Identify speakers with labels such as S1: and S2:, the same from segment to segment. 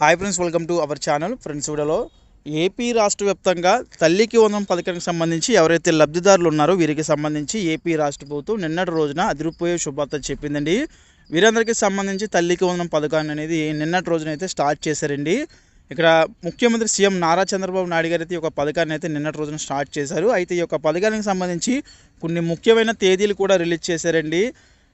S1: Hi friends welcome to our channel friends వీడియోలో AP రాష్ట్ర వ్యాప్తంగా తల్లికి వందనం పథకానికి సంబంధించి ఎవరైతే లబ్ధిదారులు ఉన్నారో వీరికి సంబంధించి ఏపీ రాష్ట్ర ప్రభుత్వం నిన్నటి రోజున అదిరిపోయే శుభార్త చెప్పిందండి. వీరందరికీ సంబంధించి తల్లికి వందనం పథకాన్ని అనేది నిన్నటి రోజున అయితే స్టార్ట్ చేశారండి. ఇక్కడ ముఖ్యమంత్రి సీఎం నారా చంద్రబాబు నాయుడు గారు అయితే ఈ యొక్క పథకాన్ని అయితే నిన్నటి రోజున స్టార్ట్ చేశారు. అయితే ఈ యొక్క పథకానికి సంబంధించి కొన్ని ముఖ్యమైన తేదీలు కూడా రిలీజ్ చేశారండి.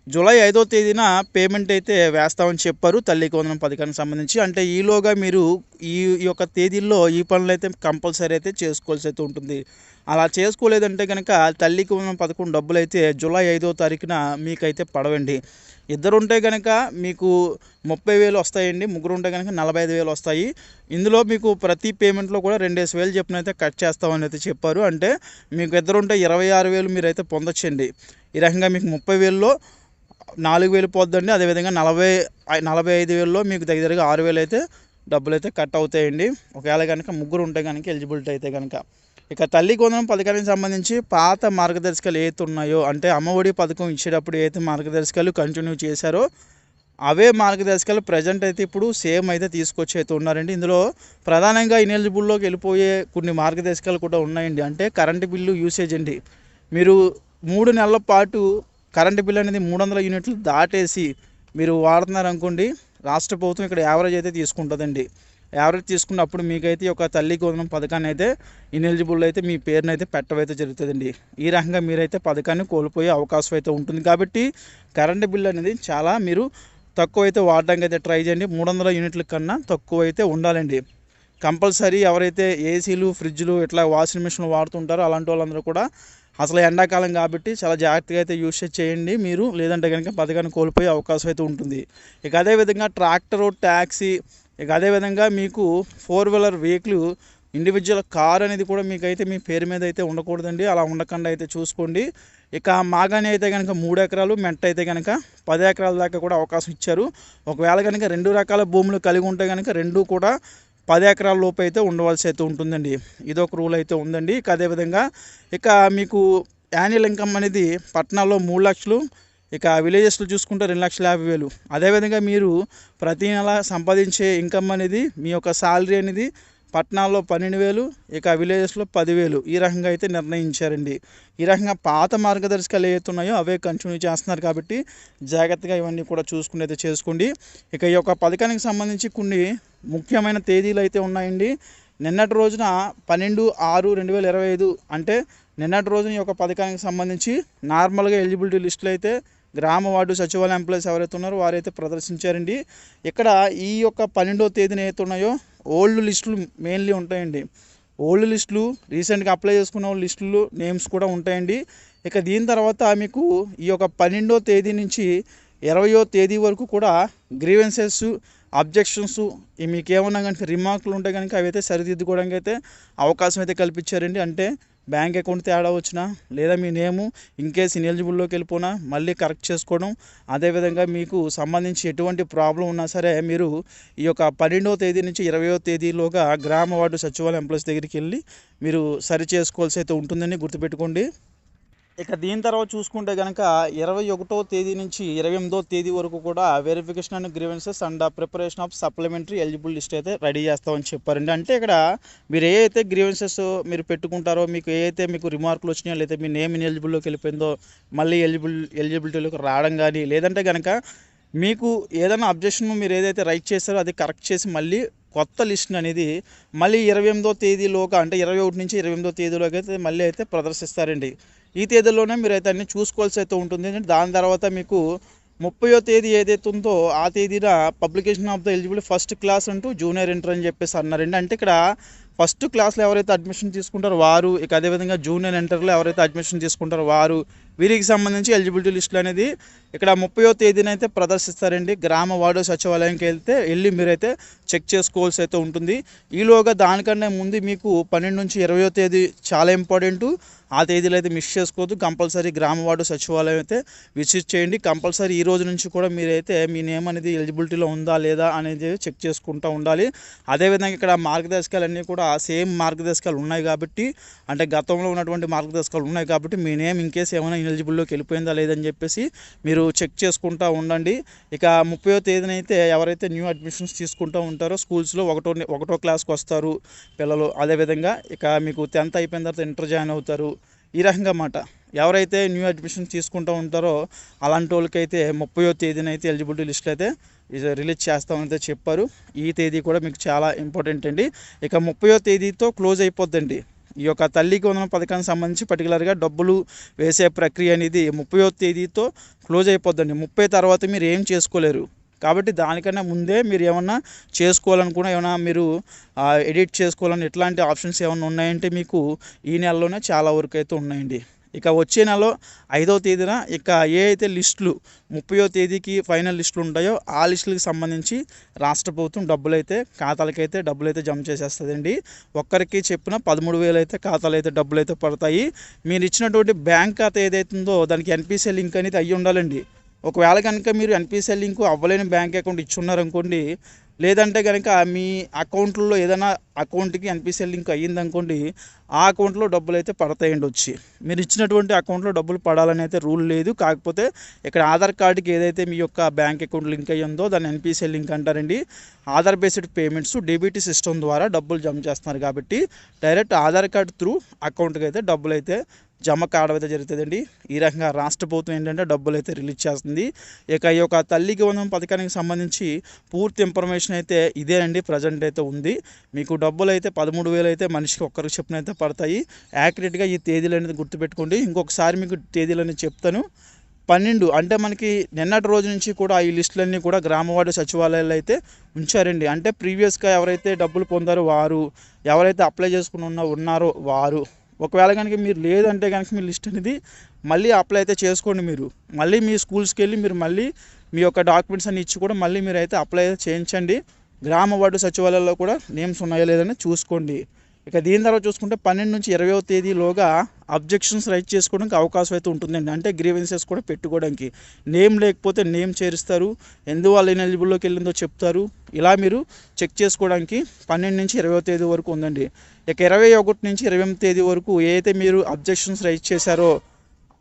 S1: జూలై ఐదో తేదీన పేమెంట్ అయితే వేస్తామని చెప్పారు. తల్లి వందనం పథకానికి సంబంధించి. అంటే ఈలోగా మీరు ఈ యొక్క తేదీల్లో ఈ పనులు అయితే కంపల్సరీ అయితే చేసుకోవాల్సి అయితే ఉంటుంది. అలా చేసుకోలేదంటే కనుక తల్లికి వందనం పథకం డబ్బులు అయితే జూలై ఐదో తారీఖున మీకైతే పడవండి. ఇద్దరు ఉంటే కనుక మీకు ముప్పై వేలు వస్తాయండి. ముగ్గురు ఉంటే కనుక నలభై ఐదు వేలు వస్తాయి. ఇందులో మీకు ప్రతి పేమెంట్లో కూడా రెండేసి వేలు చెప్పిన అయితే కట్ చేస్తామని అయితే చెప్పారు. అంటే మీకు ఇద్దరు ఉంటే ఇరవై ఆరు వేలు మీరు అయితే పొందొచ్చండి. ఈ రకంగా మీకు ముప్పై వేల్లో నాలుగు వేలు పోద్దండి. అదేవిధంగా నలభై నలభై ఐదు వేలలో మీకు దగ్గరగా ఆరు వేలు అయితే డబ్బులు అయితే కట్ అవుతాయండి. ఒకవేళ కనుక ముగ్గురు ఉంటే కనుక ఎలిజిబిలిటీ అయితే కనుక ఇక తల్లి కొందరం పథకానికి సంబంధించి పాత మార్గదర్శకాలు ఏవైతే ఉన్నాయో అంటే అమ్మఒడి పథకం ఇచ్చేటప్పుడు ఏదైతే మార్గదర్శకాలు కంటిన్యూ చేశారో అవే మార్గదర్శకాలు ప్రజెంట్ అయితే ఇప్పుడు సేమ్ అయితే తీసుకొచ్చి అయితే ఉన్నారండి. ఇందులో ప్రధానంగా ఇనెలిజిబుల్లోకి వెళ్ళిపోయే కొన్ని మార్గదర్శకాలు కూడా ఉన్నాయండి. అంటే కరెంటు బిల్లు యూసేజ్ అండి. మీరు మూడు నెలల పాటు కరెంటు బిల్ అనేది మూడు వందల యూనిట్లు దాటేసి మీరు వాడుతున్నారు అనుకోండి రాష్ట్ర ప్రభుత్వం ఇక్కడ యావరేజ్ అయితే తీసుకుంటుందండి. యావరేజ్ తీసుకున్నప్పుడు మీకైతే ఒక తల్లికి వందనం పథకాన్ని అయితే ఇనెలిజిబుల్ అయితే మీ పేరును అయితే పెట్టవైతే జరుగుతుందండి. ఈ రకంగా మీరైతే పథకాన్ని కోల్పోయే అవకాశం అయితే ఉంటుంది. కాబట్టి కరెంటు బిల్ అనేది చాలా మీరు తక్కువ అయితే వాడడానికి అయితే ట్రై చేయండి. మూడు వందల యూనిట్ల కన్నా తక్కువ అయితే ఉండాలండి. కంపల్సరీ ఎవరైతే ఏసీలు ఫ్రిడ్జ్లు ఇట్లా వాషింగ్ మిషన్లు వాడుతుంటారో అలాంటి వాళ్ళందరూ కూడా అసలు ఎండాకాలం కాబట్టి చాలా జాగ్రత్తగా అయితే యూస్ చేయండి మీరు. లేదంటే కనుక పథకాన్ని కోల్పోయే అవకాశం అయితే ఉంటుంది. ఇక అదేవిధంగా ట్రాక్టరు ట్యాక్సీ ఇక అదేవిధంగా మీకు four wheeler vehicle individual car అనేది కూడా మీకైతే మీ పేరు మీద అయితే ఉండకూడదండి. అలా ఉండకుండా అయితే చూసుకోండి. ఇక మాగాని అయితే కనుక మూడు ఎకరాలు మెట్ట అయితే కనుక పది ఎకరాల దాకా కూడా అవకాశం ఇచ్చారు. ఒకవేళ కనుక రెండు రకాల భూములు కలిగి ఉంటే కనుక రెండు కూడా పది ఎకరాల లోపు అయితే ఉండవలసి అయితే ఉంటుందండి. ఇదొక రూల్ అయితే ఉందండి. ఇక అదేవిధంగా ఇక మీకు యాన్యువల్ ఇన్కమ్ అనేది పట్టణాల్లో మూడు లక్షలు ఇక విలేజెస్లో చూసుకుంటే రెండు లక్షల యాభై వేలు. అదేవిధంగా మీరు ప్రతి నెల సంపాదించే ఇన్కమ్ అనేది మీ యొక్క శాలరీ అనేది పట్టణాల్లో పన్నెండు వేలు ఇక విలేజెస్లో పదివేలు. ఈ రకంగా అయితే నిర్ణయించారండి. ఈ రకంగా పాత మార్గదర్శకాలు ఏవైతే ఉన్నాయో అవే కంటిన్యూ చేస్తున్నారు కాబట్టి జాగ్రత్తగా ఇవన్నీ కూడా చూసుకుని అయితే చేసుకోండి. ఇక ఈ యొక్క పథకానికి సంబంధించి కొన్ని ముఖ్యమైన తేదీలు అయితే ఉన్నాయండి. నిన్నటి రోజున పన్నెండు ఆరు రెండు వేల ఇరవై ఐదు అంటే నిన్నటి రోజున ఈ యొక్క పథకానికి సంబంధించి నార్మల్గా ఎలిజిబిలిటీ లిస్టులు అయితే గ్రామ వార్డు సచివాలయ ఎంప్లాయీస్ ఎవరైతే ఉన్నారో వారైతే ప్రదర్శించారండి. ఇక్కడ ఈ యొక్క పన్నెండో తేదీన ఏవైతే ఉన్నాయో ఓల్డ్ లిస్టులు మెయిన్లీ ఉంటాయండి. ఓల్డ్ లిస్టులు రీసెంట్గా అప్లై చేసుకున్న వాళ్ళ లిస్టులు నేమ్స్ కూడా ఉంటాయండి. ఇక దీని తర్వాత మీకు ఈ యొక్క పన్నెండో తేదీ నుంచి ఇరవయో తేదీ వరకు కూడా గ్రీవెన్సెస్ అబ్జెక్షన్స్ మీకు ఏమన్నా కనుక రిమార్కులు ఉంటే కనుక అవి అయితే సరిదిద్దుకోవడానికి అయితే అవకాశం అయితే కల్పించారండి. అంటే బ్యాంక్ అకౌంట్ తేడా వచ్చినా లేదా మీ నేము ఇన్కేస్ ఇనెలిజిబుల్లోకి వెళ్ళిపోయినా మళ్ళీ కరెక్ట్ చేసుకోవడం అదేవిధంగా మీకు సంబంధించి ఎటువంటి ప్రాబ్లం ఉన్నా సరే మీరు ఈ యొక్క పన్నెండవ తేదీ నుంచి ఇరవయో తేదీలోగా గ్రామ వార్డు సచివాలయ ఎంప్లాయీస్ దగ్గరికి వెళ్ళి మీరు సరి చేసుకోవాల్సి అయితే ఉంటుందని గుర్తుపెట్టుకోండి. ఇక దీని తర్వాత చూసుకుంటే కనుక ఇరవై ఒకటో తేదీ నుంచి ఇరవై ఎనిమిదో తేదీ వరకు కూడా verification and grievances and preparation of supplementary eligible list అయితే రెడీ చేస్తామని చెప్పారండి. అంటే ఇక్కడ మీరు ఏ అయితే గ్రీవెన్సెస్ మీరు పెట్టుకుంటారో మీకు ఏ మీకు రిమార్కులు వచ్చినాయో లేదా మీ నేమ్ ఎలిజిబుల్లోకి వెళ్ళిపోయిందో మళ్ళీ ఎలిజిబుల్ ఎలిజిబిలిటీలోకి రావడం కానీ లేదంటే కనుక మీకు ఏదైనా అబ్జెక్షన్ మీరు ఏదైతే రైట్ చేస్తారో అది కరెక్ట్ చేసి మళ్ళీ కొత్త లిస్ట్ అనేది మళ్ళీ ఇరవై ఎనిమిదో తేదీలోగా అంటే ఇరవై ఒకటి నుంచి ఇరవై ఎనిమిదో తేదీలోకి అయితే మళ్ళీ అయితే ప్రదర్శిస్తారండి. ఈ తేదీలోనే మీరు అయితే అన్ని చూసుకోవాల్సి అయితే ఉంటుంది. దాని తర్వాత మీకు ముప్పయో తేదీ ఏదైతే ఉందో ఆ తేదీన publication of the eligible first class అంటూ జూనియర్ ఇంటర్ అని చెప్పేసి అన్నారండి. అంటే ఇక్కడ ఫస్ట్ క్లాస్లో ఎవరైతే అడ్మిషన్ తీసుకుంటారో వారు ఇక అదేవిధంగా జూనియర్ ఇంటర్లో ఎవరైతే అడ్మిషన్ తీసుకుంటారో వారు వీరికి సంబంధించి ఎలిజిబిలిటీ లిస్టులు అనేది ఇక్కడ ముప్పయో తేదీన అయితే ప్రదర్శిస్తారండి. గ్రామ వార్డు సచివాలయంకి వెళ్తే వెళ్ళి మీరైతే చెక్ చేసుకోవాల్సి అయితే ఉంటుంది. ఈలోగా దానికన్నా ముందు మీకు పన్నెండు నుంచి ఇరవయో తేదీ చాలా ఇంపార్టెంట్. ఆ తేదీలో అయితే మిస్ చేసుకోవద్దు. కంపల్సరీ గ్రామ వార్డు సచివాలయం అయితే విజిట్ చేయండి. కంపల్సరీ ఈ రోజు నుంచి కూడా మీరైతే మీ నేమ్ అనేది ఎలిజిబిలిటీలో ఉందా లేదా అనేది చెక్ చేసుకుంటూ ఉండాలి. అదేవిధంగా ఇక్కడ మార్గదర్శకాలు అన్నీ కూడా సేమ్ మార్గదర్శకాలు ఉన్నాయి కాబట్టి అంటే గతంలో ఉన్నటువంటి మార్గదర్శకాలు ఉన్నాయి కాబట్టి మీ నేమ్ ఇన్కేస్ ఏమైనా ఎలిజిబుల్లోకి వెళ్ళిపోయిందా లేదని చెప్పేసి మీరు చెక్ చేసుకుంటూ ఉండండి. ఇక ముప్పయో తేదీన అయితే ఎవరైతే న్యూ అడ్మిషన్స్ తీసుకుంటూ ఉంటారో స్కూల్స్లో ఒకటో ఒకటో క్లాస్కి వస్తారు పిల్లలు. అదేవిధంగా ఇక మీకు టెన్త్ అయిపోయిన తర్వాత ఇంటర్ జాయిన్ అవుతారు. ఈ రకంగా మాట. ఎవరైతే న్యూ అడ్మిషన్ తీసుకుంటూ ఉంటారో అలాంటి వాళ్ళకైతే ముప్పయో తేదీన అయితే ఎలిజిబిలిటీ లిస్ట్ అయితే ఇది రిలీజ్ చేస్తామని అయితే చెప్పారు. ఈ తేదీ కూడా మీకు చాలా ఇంపార్టెంట్ అండి. ఇక ముప్పయో తేదీతో క్లోజ్ అయిపోద్దండి. ఈ యొక్క తల్లికి వందన పథకానికి సంబంధించి పర్టికులర్గా డబ్బులు వేసే ప్రక్రియ అనేది ముప్పయో తేదీతో క్లోజ్ అయిపోద్దండి. ముప్పై తర్వాత మీరు ఏం చేసుకోలేరు. కాబట్టి దానికన్నా ముందే మీరు ఏమన్నా చేసుకోవాలనుకున్నా ఏమైనా మీరు ఎడిట్ చేసుకోవాలని ఎట్లాంటి ఆప్షన్స్ ఏమైనా ఉన్నాయంటే మీకు ఈ నెలలోనే చాలా వరకు అయితే ఉన్నాయండి. ఇక వచ్చే నెలలో ఐదవ తేదీన ఇక ఏ అయితే లిస్టులు ముప్పయో తేదీకి ఫైనల్ లిస్టులు ఉంటాయో ఆ లిస్టులకు సంబంధించి రాష్ట్ర ప్రభుత్వం డబ్బులు అయితే ఖాతాలకైతే డబ్బులు అయితే జమ చేసేస్తుందండి. ఒక్కరికి చెప్పిన పదమూడు వేలు అయితే ఖాతాలు అయితే డబ్బులు అయితే పడతాయి. మీరు ఇచ్చినటువంటి బ్యాంక్ ఖాతా ఏదైతుందో దానికి ఎన్పిసి లింక్ అనేది అయ్యి ఉండాలండి ఒకవేళ కనుక మీరు ఎన్పిసిఐ లింక్ అవ్వలేని బ్యాంక్ అకౌంట్ ఇచ్చున్నారనుకోండి లేదంటే కనుక మీ అకౌంట్లో ఏదైనా అకౌంట్కి ఎన్పిసిఐ లింక్ అయ్యిందనుకోండి ఆ అకౌంట్లో డబ్బులు అయితే పడతాయండి వచ్చి మీరు ఇచ్చినటువంటి అకౌంట్లో డబ్బులు పడాలని అయితే రూల్ లేదు. కాకపోతే ఇక్కడ ఆధార్ కార్డుకి ఏదైతే మీ యొక్క బ్యాంక్ అకౌంట్ లింక్ అయ్యి ఉందో దాన్ని ఎన్పిసిఐ లింక్ అంటారండి. Aadhaar based payments debit system ద్వారా డబ్బులు జమ చేస్తున్నారు కాబట్టి డైరెక్ట్ ఆధార్ కార్డు త్రూ అకౌంట్కి అయితే డబ్బులు అయితే జమ కావడం అయితే జరుగుతుందండి. ఈ రకంగా రాష్ట్ర ప్రభుత్వం ఏంటంటే డబ్బులు అయితే రిలీజ్ చేస్తుంది. ఇక ఈ యొక్క తల్లికి వందనం పథకానికి సంబంధించి పూర్తి ఇన్ఫర్మేషన్ అయితే ఇదేనండి. ప్రజెంట్ అయితే ఉంది. మీకు డబ్బులు అయితే పదమూడు వేలు అయితే మనిషికి ఒక్కరికి చెప్పిన అయితే పడతాయి. యాక్యురేట్గా ఈ తేదీలు అనేది గుర్తుపెట్టుకోండి. ఇంకొకసారి మీకు తేదీలు అనేది చెప్తాను. పన్నెండు అంటే మనకి నిన్నటి రోజు నుంచి కూడా ఈ లిస్టులన్నీ కూడా గ్రామవార్డు సచివాలయాలు అయితే ఉంచారండి. అంటే ప్రీవియస్గా ఎవరైతే డబ్బులు పొందారో వారు ఎవరైతే అప్లై చేసుకుని ఉన్న ఉన్నారో వారు ఒకవేళ కనుక మీరు లేదంటే కనుక మీ లిస్ట్ అనేది మళ్ళీ అప్లై అయితే చేసుకోండి మీరు. మళ్ళీ మీ స్కూల్స్కి వెళ్ళి మీరు మళ్ళీ మీ యొక్క డాక్యుమెంట్స్ అన్ని ఇచ్చి కూడా మళ్ళీ మీరు అయితే అప్లై చేయించండి. గ్రామ వార్డు సచివాలయాల్లో కూడా నేమ్స్ ఉన్నాయో లేదని చూసుకోండి. ఇక దీని తర్వాత చూసుకుంటే పన్నెండు నుంచి ఇరవై తేదీలోగా అబ్జెక్షన్స్ రైట్ చేసుకోవడానికి అవకాశం అయితే ఉంటుందండి. అంటే గ్రీవెన్సెస్ కూడా పెట్టుకోవడానికి. నేమ్ లేకపోతే నేమ్ చేరుస్తారు. ఎందువల్ల ఎలిజిబుల్లోకి వెళ్ళిందో చెప్తారు. ఇలా మీరు చెక్ చేసుకోవడానికి పన్నెండు నుంచి ఇరవై తేదీ వరకు ఉందండి. ఇక ఇరవై ఒకటి నుంచి ఇరవై ఎనిమిది తేదీ వరకు ఏదైతే అయితే మీరు అబ్జెక్షన్స్ రైట్ చేశారో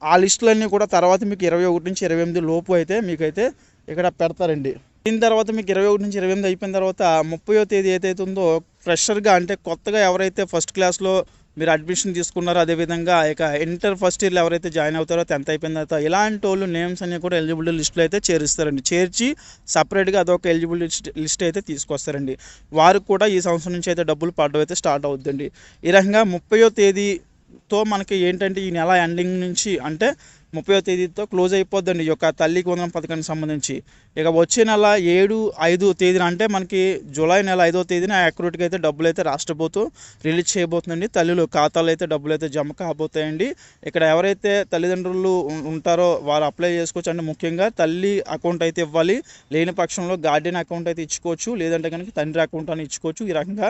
S1: ఆ లిస్టులన్నీ కూడా తర్వాత మీకు ఇరవై ఒకటి నుంచి ఇరవై ఎనిమిది లోపు అయితే మీకైతే ఇక్కడ పెడతారండి. దీని తర్వాత మీకు ఇరవై ఒకటి నుంచి ఇరవై ఎనిమిది అయిపోయిన తర్వాత ముప్పయో తేదీ ఏదైతే ఉందో ఫ్రెషర్గా అంటే కొత్తగా ఎవరైతే ఫస్ట్ క్లాస్లో మీరు అడ్మిషన్ తీసుకున్నారో అదేవిధంగా ఇక ఇంటర్ ఫస్ట్ ఇయర్లో ఎవరైతే జాయిన్ అవుతారో టెన్త్ అయిపోయిన తర్వాత ఇలాంటి వాళ్ళు నేమ్స్ అన్ని కూడా ఎలిజిబిలిటీ లిస్టులో అయితే చేరుస్తారండి. చేర్చి సపరేట్గా అదొక ఎలిజిబిలిటీ లిస్ట్ లిస్ట్ అయితే తీసుకొస్తారండి. వారికి కూడా ఈ సంవత్సరం నుంచి అయితే డబ్బులు పడడం అయితే స్టార్ట్ అవుతుందండి ఈ రకంగా ముప్పయో తేదీతో మనకి ఏంటంటే ఈ నెల ఎండింగ్ నుంచి అంటే ముప్పై తేదీతో క్లోజ్ అయిపోద్దండి. ఈ యొక్క తల్లికి వందనం పథకానికి సంబంధించి. ఇక వచ్చే నెల ఏడు ఐదు తేదీన అంటే మనకి జూలై నెల ఐదో తేదీన యాక్యురేట్గా అయితే డబ్బులు అయితే రాష్ట్ర ప్రభుత్వం రిలీజ్ చేయబోతుందండి. తల్లులు ఖాతాలో అయితే డబ్బులు అయితే జమ కాబోతాయండి. ఇక్కడ ఎవరైతే తల్లిదండ్రులు ఉంటారో వారు అప్లై చేసుకోవచ్చు. అంటే ముఖ్యంగా తల్లి అకౌంట్ అయితే ఇవ్వాలి. లేని పక్షంలో గార్డెన్ అకౌంట్ అయితే ఇచ్చుకోవచ్చు. లేదంటే కనుక తండ్రి అకౌంట్ అని ఇచ్చుకోవచ్చు. ఈ రకంగా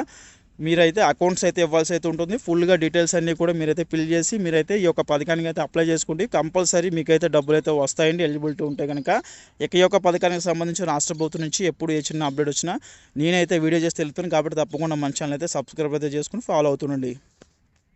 S1: మీరైతే అకౌంట్స్ అయితే ఇవ్వాల్సి అయితే ఉంటుంది. ఫుల్గా డీటెయిల్స్ అన్నీ కూడా మీరైతే ఫిల్ చేసి మీరైతే ఈ యొక్క పథకానికి అయితే అప్లై చేసుకోండి. కంపల్సరీ మీకైతే డబ్బులు అయితే వస్తాయండి ఎలిజిబిలిటీ ఉంటే కనుక ఇక ఈ యొక్క పథకానికి సంబంధించి రాష్ట్ర ప్రభుత్వం నుంచి ఎప్పుడు ఏ చిన్న అప్డేట్ వచ్చినా నేనైతే వీడియో చేసి తెలుపుతాను. కాబట్టి తప్పకుండా మన ఛానల్ అయితే సబ్స్క్రైబ్ అయితే చేసుకుని ఫాలో అవుతుండండి.